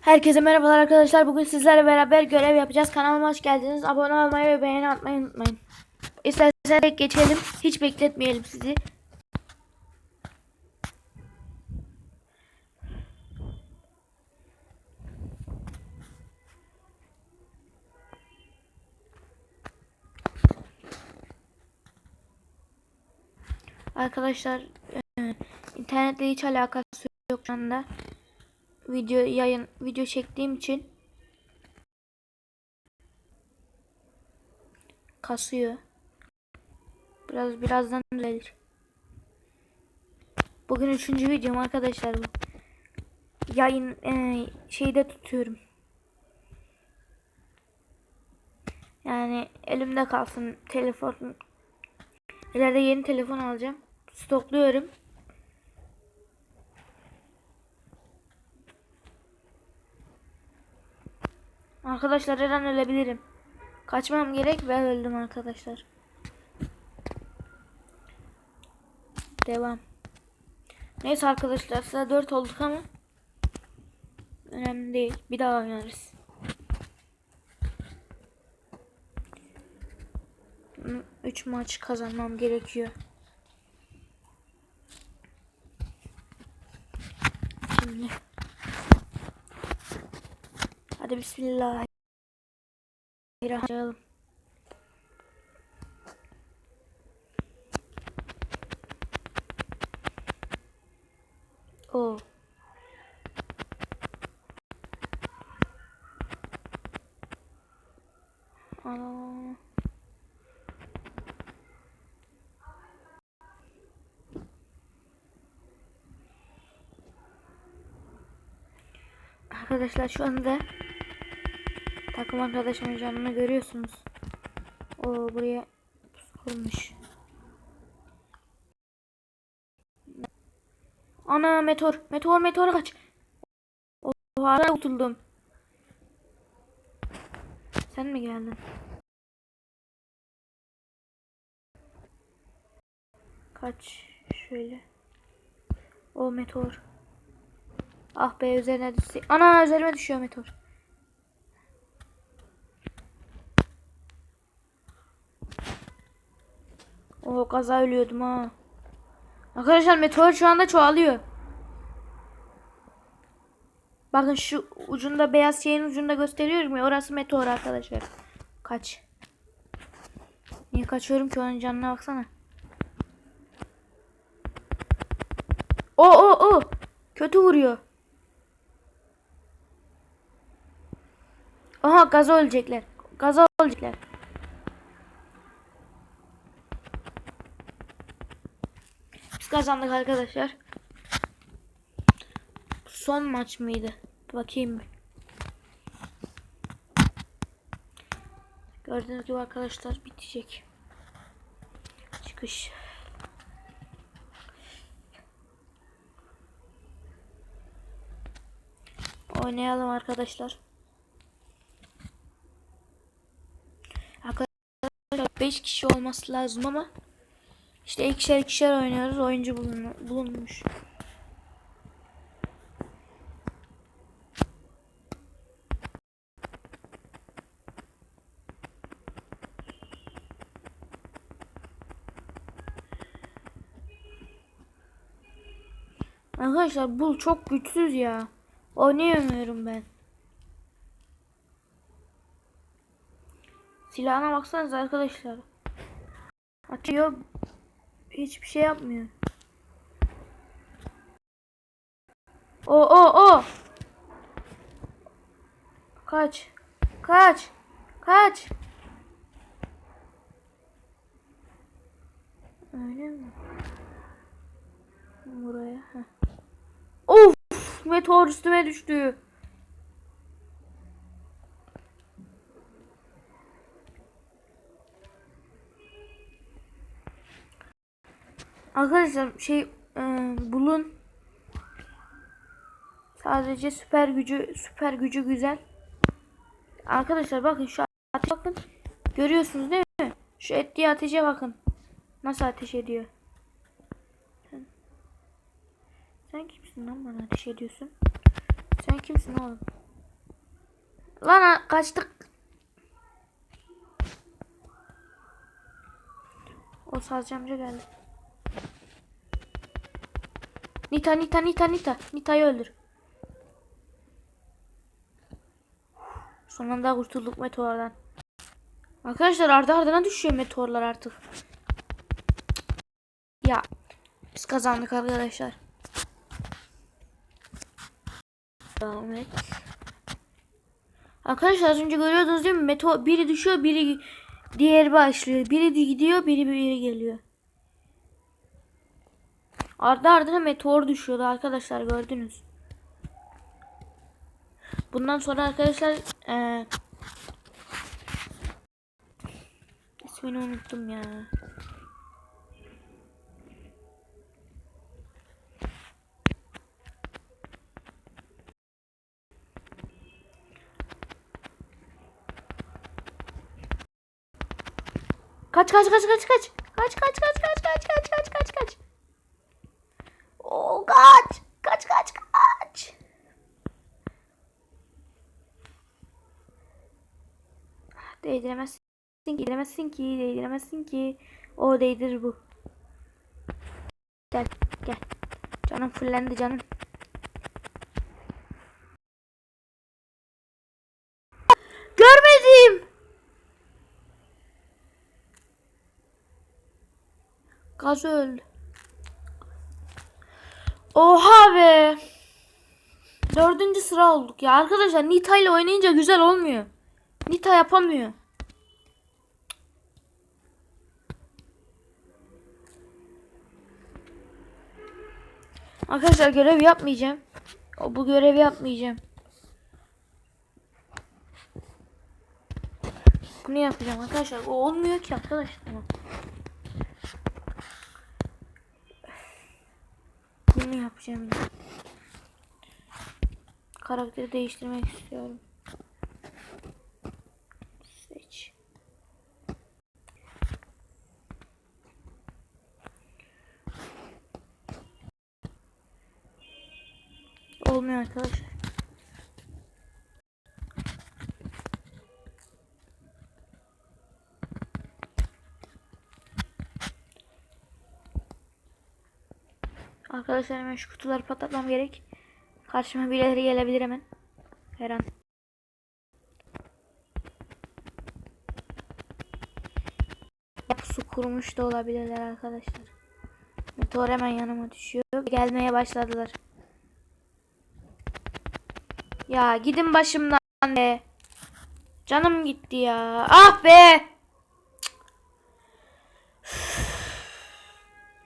Herkese merhabalar arkadaşlar. Bugün sizlerle beraber görev yapacağız. Kanalıma hoş geldiniz. Abone olmayı ve beğeni atmayı unutmayın. İsterseniz geçelim. Hiç bekletmeyelim sizi. Arkadaşlar e, internetle hiç alakası yok şu anda. Video yayın video çektiğim için kasıyor. Biraz birazdan düzelir. Bugün üçüncü videom arkadaşlar bu. Yayın e, şeyde tutuyorum. Yani elimde kalsın telefon. İleride yeni telefon alacağım. Stokluyorum. Arkadaşlar her an ölebilirim. Kaçmam gerek ve öldüm arkadaşlar. Devam. Neyse arkadaşlar size 4 olduk ama önemli değil. Bir daha oynarız. 3 maç kazanmam gerekiyor. Şimdi Hadi bismillah. Bismillahirrahmanirrahim. O. Aa. Arkadaşlar şu anda takım arkadaşımın canını görüyorsunuz. O buraya kurmuş. Ana meteor. Meteor meteor kaç. O hala kurtuldum. Sen mi geldin? Kaç şöyle. O meteor. Ah be üzerine düştü. Ana üzerime düşüyor meteor. O kaza ölüyordum ha. Arkadaşlar meteor şu anda çoğalıyor. Bakın şu ucunda beyaz şeyin ucunda gösteriyorum ya orası meteor arkadaşlar. Kaç. Niye kaçıyorum ki onun canına baksana. O o o. Kötü vuruyor. Aha gaza ölecekler. Gaza ölecekler. Kazandık arkadaşlar. Son maç mıydı? Bakayım. Gördüğünüz gibi arkadaşlar bitecek. Çıkış. Oynayalım arkadaşlar. Arkadaşlar 5 kişi olması lazım ama işte ikişer ikişer oynuyoruz. Oyuncu bulun bulunmuş. Arkadaşlar bu çok güçsüz ya. Oynayamıyorum ben. Silahına baksanıza arkadaşlar. Atıyor. Hiçbir şey yapmıyor. O o o. Kaç. Kaç. Kaç. Öyle mi? Buraya. Heh. Of! Meteor üstüme düştü. Arkadaşlar şey e, bulun sadece süper gücü süper gücü güzel. Arkadaşlar bakın şu ateşe bakın. Görüyorsunuz değil mi? Şu ettiği ateşe bakın. Nasıl ateş ediyor? Sen, sen kimsin lan bana ateş ediyorsun? Sen kimsin oğlum? Lan kaçtık. O sazcı amca geldi. Nita Nita Nita Nita. Nita'yı öldür. Sonunda kurtulduk meteordan. Arkadaşlar ardı ardına düşüyor meteorlar artık. Ya biz kazandık arkadaşlar. Devam et. Arkadaşlar az önce görüyordunuz değil mi? Meteor biri düşüyor, biri diğeri başlıyor. Biri gidiyor, biri biri geliyor. Ardı ardına meteor düşüyordu arkadaşlar gördünüz. Bundan sonra arkadaşlar eee ismini unuttum ya. Kaç kaç kaç kaç kaç. Kaç kaç kaç kaç kaç kaç kaç kaç kaç. Oo kaç. Kaç kaç kaç. Değdiremezsin ki, değdiremezsin ki, değdiremezsin ki. O değdir bu. Gel, gel. Canım fullendi canım. Görmedim. Gaz öldü. Oha be. Dördüncü sıra olduk ya. Arkadaşlar Nita ile oynayınca güzel olmuyor. Nita yapamıyor. Arkadaşlar görev yapmayacağım. O bu görevi yapmayacağım. Bunu yapacağım arkadaşlar. O olmuyor ki arkadaşlar. Bunu yapacağım. Karakteri değiştirmek istiyorum. Olmuyor arkadaşlar. Arkadaşlar hemen şu kutuları patlatmam gerek. Karşıma birileri gelebilir hemen. Her an. Su kurumuş da olabilirler arkadaşlar. Meteor hemen yanıma düşüyor. Gelmeye başladılar. Ya gidin başımdan be. Canım gitti ya. Ah be.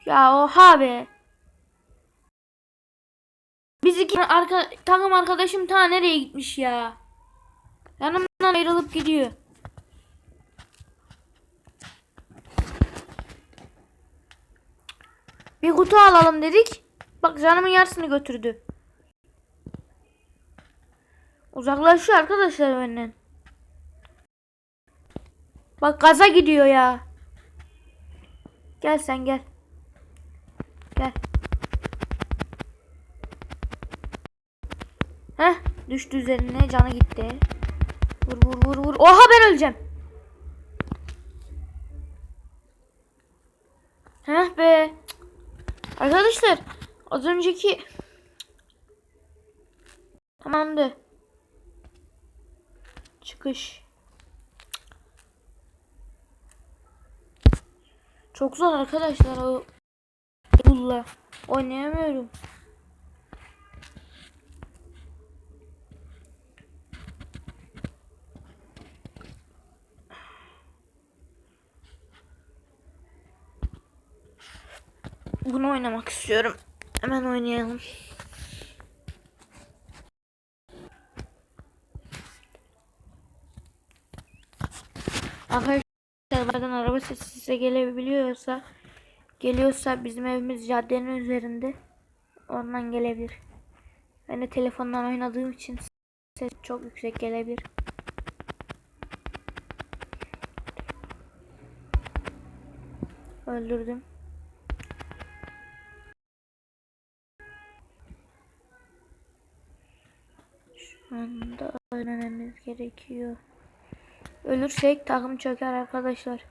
Ya oha be. Biz iki arka, takım arkadaşım ta nereye gitmiş ya? Yanımdan ayrılıp gidiyor. Bir kutu alalım dedik. Bak canımın yarısını götürdü. Uzaklaşıyor arkadaşlar benden. Bak gaza gidiyor ya. Gel sen gel. Gel. Heh düştü üzerine canı gitti. Vur vur vur vur. Oha ben öleceğim. Heh be. Arkadaşlar az önceki tamamdı. Çıkış. Çok zor arkadaşlar o bulla. Oynayamıyorum. Bunu oynamak istiyorum. Hemen oynayalım. Arkadaşlar bazen araba sesi size gelebiliyorsa geliyorsa bizim evimiz caddenin üzerinde. Ondan gelebilir. Ben de telefondan oynadığım için ses çok yüksek gelebilir. Öldürdüm. Şu anda ölmememiz gerekiyor. Ölürsek takım çöker arkadaşlar.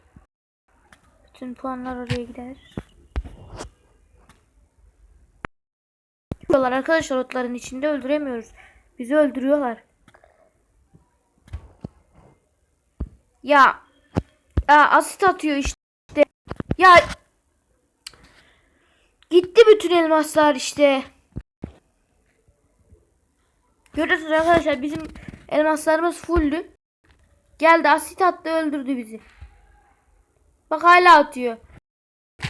Bütün puanlar oraya gider. Diyorlar arkadaşlar otların içinde öldüremiyoruz. Bizi öldürüyorlar. Ya. Ya asit atıyor işte. Ya. Gitti bütün elmaslar işte. Görüyorsunuz arkadaşlar bizim elmaslarımız fulldü. Geldi asit attı öldürdü bizi. Bak hala atıyor.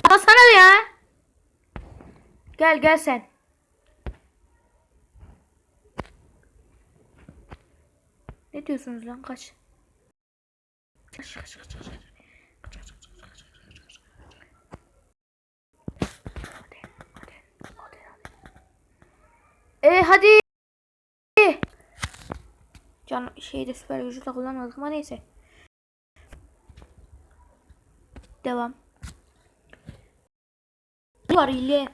Atsana ya. Gel gel sen. Ne diyorsunuz lan kaç. Kaç kaç kaç kaç. Kaç, kaç, kaç, kaç, kaç, kaç, kaç. Hadi, hadi, hadi, hadi. E hadi. Can şeyde süper gücü de kullanmadık ama neyse. Devam. Var ile.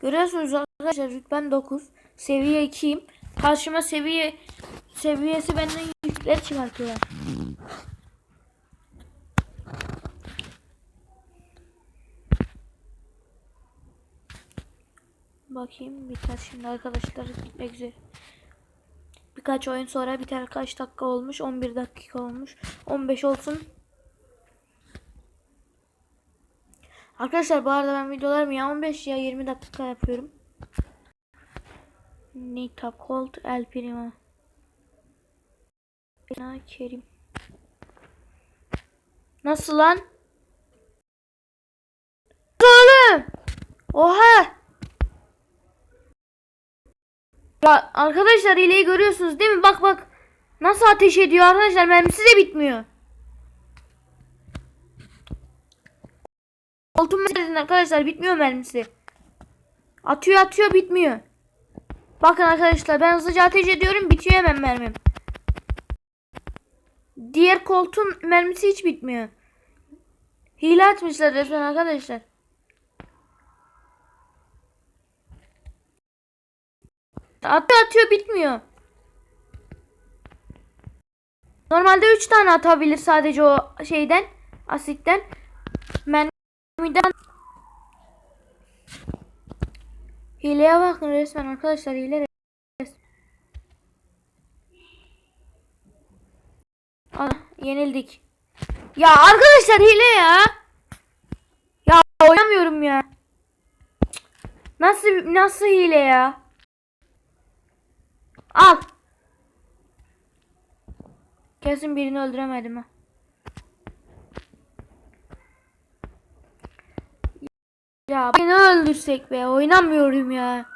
Görüyorsunuz arkadaşlar rütben 9. Seviye 2'yim. Karşıma seviye seviyesi benden yüksekler çıkartıyorlar. Bakayım biter şimdi arkadaşlar gitmek üzere. Birkaç oyun sonra biter. Kaç dakika olmuş? 11 dakika olmuş. 15 olsun. Arkadaşlar bu arada ben videolarımı ya 15 ya 20 dakika yapıyorum. Nita Colt El Primo. Ena Kerim. Nasıl lan? Oğlum! Oha! Ya arkadaşlar hileyi görüyorsunuz değil mi? Bak bak. Nasıl ateş ediyor arkadaşlar mermisi de bitmiyor. Koltuğum mermisi arkadaşlar bitmiyor mermisi. Atıyor atıyor bitmiyor. Bakın arkadaşlar ben hızlıca ateş ediyorum bitiyor hemen mermim. Diğer koltuğun mermisi hiç bitmiyor. Hile atmışlar resmen arkadaşlar. Atıyor atıyor bitmiyor. Normalde 3 tane atabilir sadece o şeyden asitten. Mermiden Hileye bakın resmen arkadaşlar hile resmen. Yenildik. Ya arkadaşlar hile ya. Ya oynamıyorum ya. Nasıl nasıl hile ya? Al. Kesin birini öldüremedim ha. Ya beni öldürsek be oynamıyorum ya.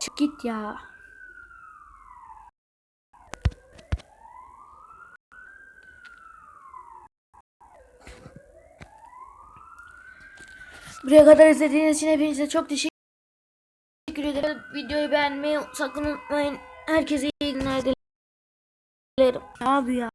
Çık git ya. Buraya kadar izlediğiniz için hepinize çok teşekkür. Videoyu beğenmeyi sakın unutmayın. Herkese iyi günler dilerim. Abi ya.